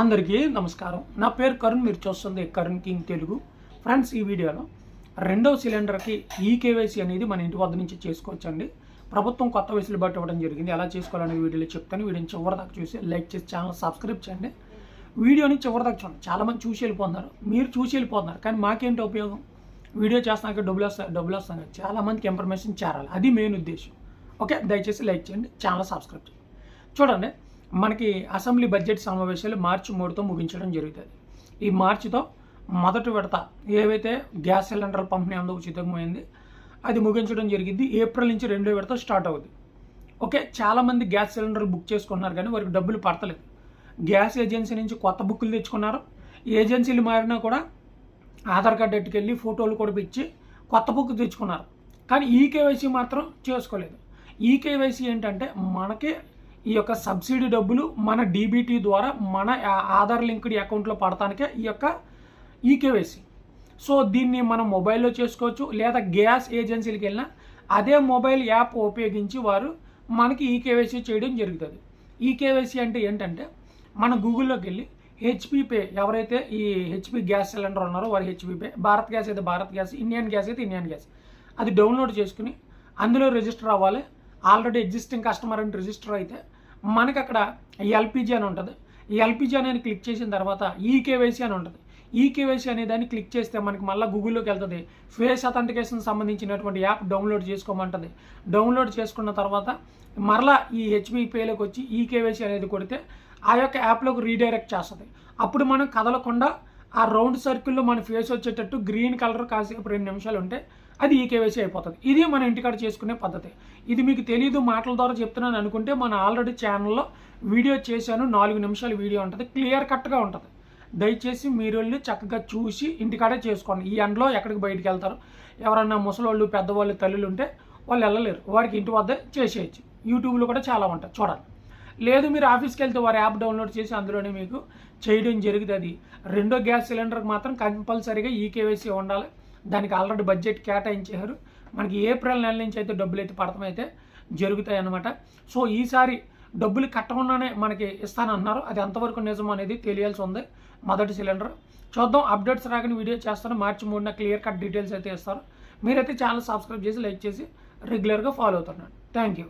అందరికీ నమస్కారం. నా పేరు కరుణ్ మీరు చూస్తుంది కరుణ్ కింగ్ తెలుగు. ఫ్రెండ్స్ ఈ వీడియోలో రెండవ సిలిండర్కి ఈ కేవైసీ అనేది మన ఇంటి వద్ద నుంచి చేసుకోవచ్చండి. ప్రభుత్వం కొత్త వెసులుబాటు ఇవ్వడం జరిగింది. ఎలా చేసుకోవాలనే వీడియోలో చెప్తాను. వీడియోని చివరిదాకా చూసి లైక్ చేసి ఛానల్ సబ్స్క్రైబ్ చేయండి. వీడియోని చివరిదాకా చూడండి. చాలామంది చూసి వెళ్ళిపోతున్నారు. మీరు చూసి వెళ్ళిపోతున్నారు. కానీ మాకేంటి ఉపయోగం? వీడియో చేస్తున్నాక డబ్బులు వస్తాయి డబ్బులు వస్తాయి చాలామందికి ఇన్ఫర్మేషన్ చేరాలి. అది మెయిన్ ఉద్దేశం. ఓకే? దయచేసి లైక్ చేయండి. ఛానల్ సబ్స్క్రైబ్ చేయండి. చూడండి. మనకి అసెంబ్లీ బడ్జెట్ సమావేశాలు మార్చి మూడుతో ముగించడం జరుగుతుంది. ఈ మార్చితో మొదటి విడత ఏవైతే గ్యాస్ సిలిండర్ పంపిణీ అందుకు ఉచితమైంది అది ముగించడం జరిగింది. ఏప్రిల్ నుంచి రెండో విడత స్టార్ట్ అవుతుంది ఓకే చాలామంది గ్యాస్ సిలిండర్లు బుక్ చేసుకున్నారు కానీ వారికి డబ్బులు పడతలేదు. గ్యాస్ ఏజెన్సీ నుంచి కొత్త బుక్కులు తెచ్చుకున్నారు. ఏజెన్సీలు మారినా కూడా ఆధార్ కార్డు ఎట్టుకెళ్ళి ఫోటోలు కూడా ఇచ్చి కొత్త బుక్ తెచ్చుకున్నారు. కానీ ఈ కేవైసీ మాత్రం చేసుకోలేదు. ఈ కేవైసీ ఏంటంటే మనకే ఈ యొక్క సబ్సిడీ డబ్బులు మన డీబీటీ ద్వారా మన ఆధార్ లింక్డ్ అకౌంట్లో పడటానికే ఈ యొక్క ఈ కేవైసీ సో దీన్ని మనం మొబైల్లో చేసుకోవచ్చు లేదా గ్యాస్ ఏజెన్సీలకు వెళ్ళినా అదే మొబైల్ యాప్ ఉపయోగించి వారు మనకి ఈ కేవైసీ చేయడం జరుగుతుంది. ఈ కేవైసీ అంటే ఏంటంటే మన గూగుల్లోకి వెళ్ళి హెచ్పి పే ఎవరైతే ఈ హెచ్పి గ్యాస్ సిలిండర్ ఉన్నారో వారు హెచ్పి పే భారత్ గ్యాస్ అయితే భారత్ గ్యాస్ ఇండియన్ గ్యాస్ అయితే ఇండియన్ గ్యాస్ అది డౌన్లోడ్ చేసుకుని అందులో రిజిస్టర్ అవ్వాలి. ఆల్రెడీ ఎగ్జిస్టింగ్ కస్టమర్ అని రిజిస్టర్ అయితే మనకి అక్కడ ఎల్పిజి అని ఉంటుంది. ఈ ఎల్పిజి అనేది క్లిక్ చేసిన తర్వాత ఈ కేవైసీ అని ఉంటుంది. ఈ కేవైసీ అనే దాన్ని క్లిక్ చేస్తే మనకి మళ్ళీ గూగుల్లోకి వెళ్తుంది. ఫేస్ అథెంటికేషన్ సంబంధించినటువంటి యాప్ డౌన్లోడ్ చేసుకోమంటుంది. డౌన్లోడ్ చేసుకున్న తర్వాత మరలా ఈ హెచ్పి పేలోకి వచ్చి ఈ కేవైసీ అనేది కొడితే ఆ యొక్క యాప్లోకి రీడైరెక్ట్ చేస్తుంది. అప్పుడు మనం కదలకుండా ఆ రౌండ్ సర్కిల్లో మన ఫేస్ వచ్చేటట్టు గ్రీన్ కలర్ కాసేపు రెండు నిమిషాలు ఉంటే అది ఈ కేవైసీ అయిపోతుంది. ఇది మన ఇంటికాడ చేసుకునే పద్ధతి. ఇది మీకు తెలియదు మాటల ద్వారా చెప్తున్నాను అనుకుంటే మన ఆల్రెడీ ఛానల్లో వీడియో చేశాను నాలుగు నిమిషాల వీడియో ఉంటుంది క్లియర్ కట్గా ఉంటుంది. దయచేసి మీరు వెళ్ళి చక్కగా చూసి ఇంటికాడే చేసుకోండి. ఈ ఎండలో ఎక్కడికి బయటికి వెళ్తారు? ఎవరన్నా ముసలోళ్ళు పెద్దవాళ్ళు తల్లులు ఉంటే వాళ్ళు వెళ్ళలేరు. వారికి ఇంటి వద్ద చేసేయచ్చు. యూట్యూబ్లో కూడా చాలా ఉంటాయి. చూడాలి. లేదు మీరు ఆఫీస్కి వెళ్తే వారి యాప్ డౌన్లోడ్ చేసి అందులోనే మీకు చేయడం జరుగుతుంది. రెండో గ్యాస్ సిలిండర్కి మాత్రం కంపల్సరీగా ఈ కేవైసీ ఉండాలి. దానికి ఆల్రెడీ బడ్జెట్ కేటాయించారు. మనకి ఏప్రిల్ నెల నుంచి అయితే డబ్బులు అయితే పడతామైతే జరుగుతాయి అన్నమాట సో ఈసారి డబ్బులు కట్టకుండానే మనకి ఇస్తానన్నారు. అది ఎంతవరకు నిజం అనేది తెలియాల్సి ఉంది. మొదటి సిలిండర్. చూద్దాం అప్డేట్స్ రాగానే వీడియో చేస్తాను. మార్చి మూడున క్లియర్ కట్ డీటెయిల్స్ అయితే ఇస్తారు. మీరైతే ఛానల్ సబ్స్క్రైబ్ చేసి లైక్ చేసి రెగ్యులర్గా ఫాలో అవుతున్నాను. Thank you